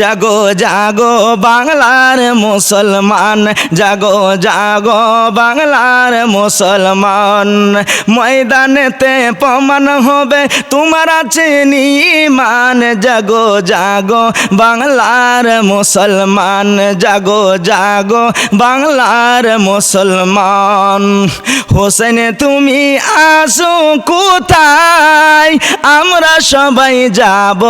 জাগো জাগো বাংলার মুসলমান, জাগো জাগো বাংলার মুসলমান। ময়দানেতে প্রমাণ হবে তোমার আছে নিমান জাগো জাগো বাংলার মুসলমান, জাগো জাগো বাংলার মুসলমান। হোসেন, তুমি আসো কোথায়? আমরা সবাই যাব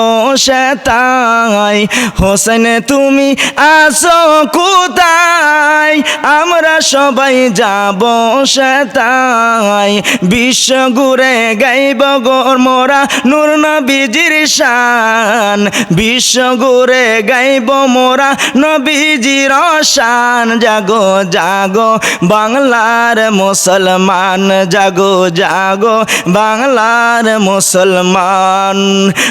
সেতাই হোসেন, তুমি আসো কোথায়? আমরা সবাই যাব সেতাই বিশ্ব ঘুরে গাইব গোর মোরা নূর নবীজির শান। বিশ্ব ঘুরে গাইব মোরা নবীজির শান। জাগো জাগো, বাংলার মুসলমান। জাগো জাগো, বাংলার মুসলমান।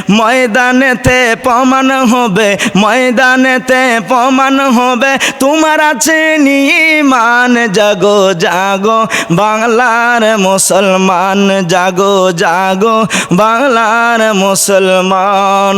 ময়দানেতে প্রমাণ হবে ময়দানেতে প্রমাণ হবে। তোমার আছে নিমান জাগো জাগো বাংলার মুসলমান জাগো জাগো বাংলার মুসলমান।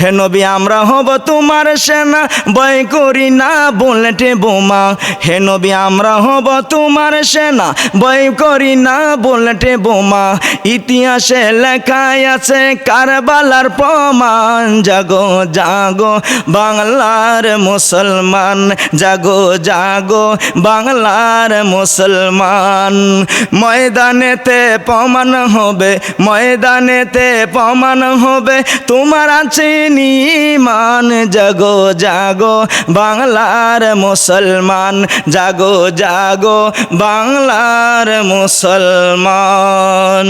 হে নবী, আমরা হব তোমার সেনা। ভয় করি না বুলেটে বোমা। হে নবী, আমরা হব তোমার সেনা। ভয় করি না বুলেটে বোমা। ইতিহাসে লেখায় আছে কারবালার প্রমাণ। জাগো জাগো, বাংলার মুসলমান। জাগো জাগো, বাংলার মুসলমান। ময়দানেতে প্রমাণ হবে, ময়দানেতে প্রমাণ হবে। তোমার আছে নিমান জাগো জাগো বাংলার মুসলমান জাগো জাগো বাংলার মুসলমান।